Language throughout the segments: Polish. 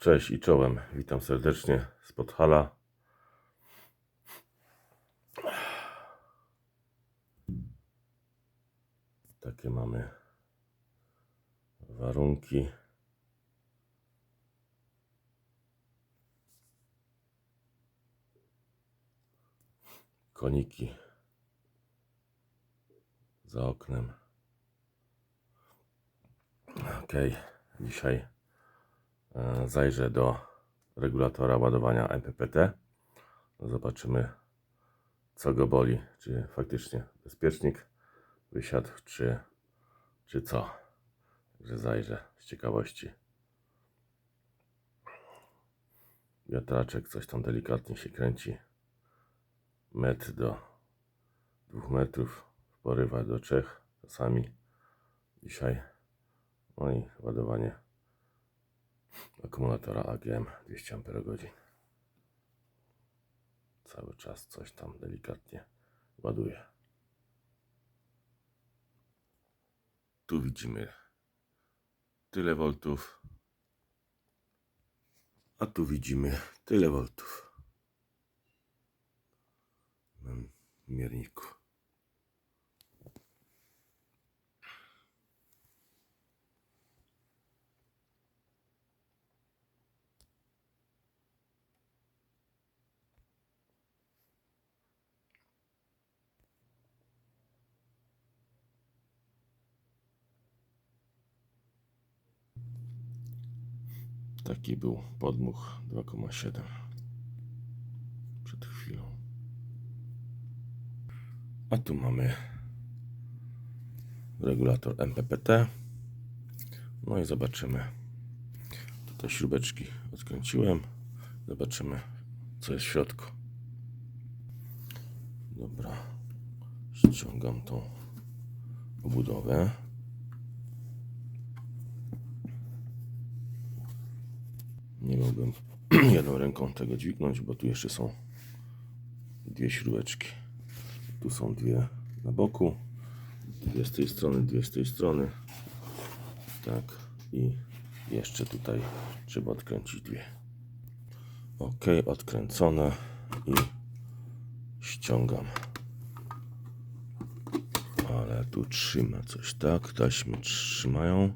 Cześć i czołem. Witam serdecznie z Podhala. Takie mamy warunki. Koniki za oknem. Ok, dzisiaj e, zajrzę do regulatora ładowania MPPT. Zobaczymy, co go boli. Czy faktycznie bezpiecznik wysiadł, czy, czy co. Także zajrzę z ciekawości. Wiatraczek coś tam delikatnie się kręci. Metr do 2 metrów, w porywach do 3 czasami. Dzisiaj no i ładowanie akumulatora AGM 200 Ah. Cały czas coś tam delikatnie ładuje. Tu widzimy tyle voltów, a tu widzimy tyle voltów na mierniku. Taki był podmuch 2,7 przed chwilą. A tu mamy regulator MPPT. No i zobaczymy. Tutaj śrubeczki odkręciłem. Zobaczymy, co jest w środku. Dobra. Ściągam tą obudowę. Nie mogłem jedną ręką tego dźwignąć, bo tu jeszcze są dwie śrubeczki. Tu są dwie na boku. Dwie z tej strony, dwie z tej strony. Tak. I jeszcze tutaj trzeba odkręcić dwie. Ok, odkręcone i ściągam. Ale tu trzyma coś, tak? Taśmy trzymają.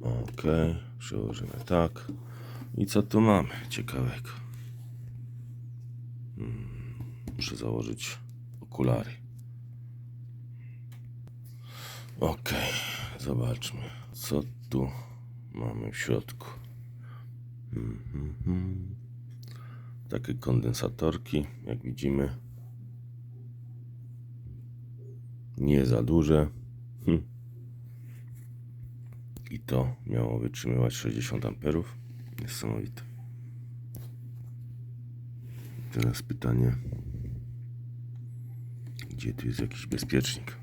Ok, przełożymy tak. I co tu mamy ciekawego? Hmm, muszę założyć okulary. Ok, zobaczmy, co tu mamy w środku. Mhm, mhm. Takie kondensatorki, jak widzimy. Nie za duże. Hm. I to miało wytrzymywać 60 amperów. Niesamowite. Teraz pytanie, gdzie tu jest jakiś bezpiecznik?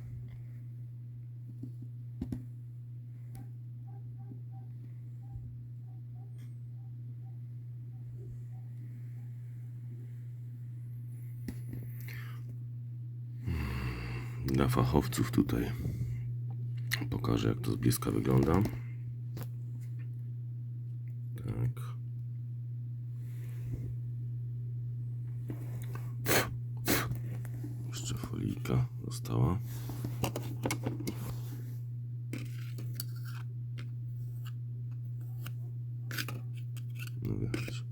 Dla fachowców tutaj pokażę, jak to z bliska wygląda. Tak. Jeszcze folika została. No wychodź.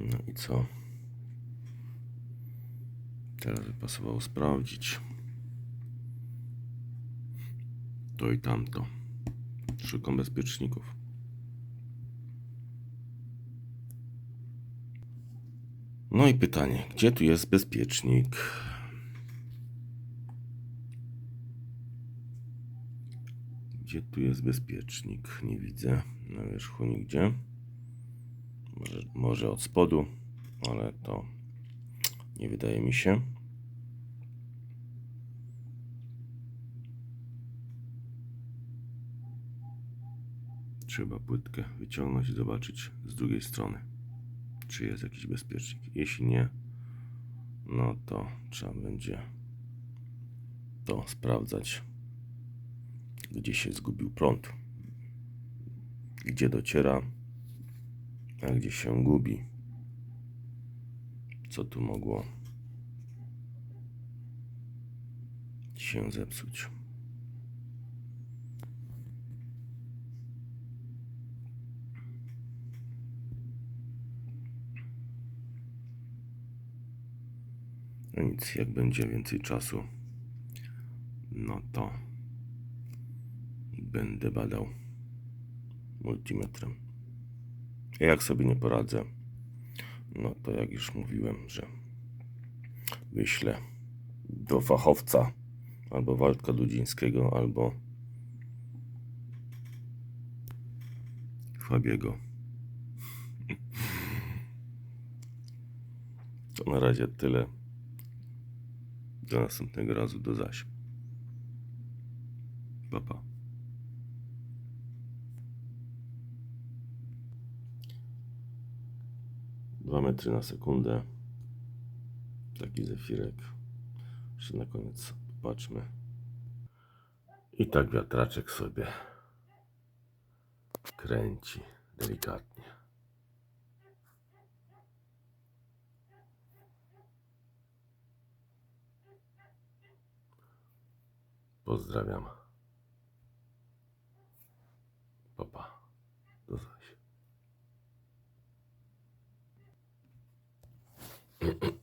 No i co? Teraz by pasowało sprawdzić. To i tamto. Szukam bezpieczników. No i pytanie, gdzie tu jest bezpiecznik? Gdzie tu jest bezpiecznik? Nie widzę na wierzchu nigdzie. Może, może od spodu, ale to nie wydaje mi się. Trzeba płytkę wyciągnąć i zobaczyć z drugiej strony, czy jest jakiś bezpiecznik. Jeśli nie, no to trzeba będzie to sprawdzać, gdzie się zgubił prąd, gdzie dociera, a gdzie się gubi. Co tu mogło się zepsuć? No nic, jak będzie więcej czasu, no to będę badał multimetrem. A jak sobie nie poradzę, no to jak już mówiłem, że wyślę do fachowca albo Waldka Dudzińskiego, albo Fabiego. To na razie tyle. Do następnego razu, do zaś. Pa, pa. Dwa metry na sekundę. Taki zefirek. Jeszcze na koniec popatrzmy. I tak wiatraczek sobie kręci delikatnie. Pozdrawiam. Papa. Do zaś.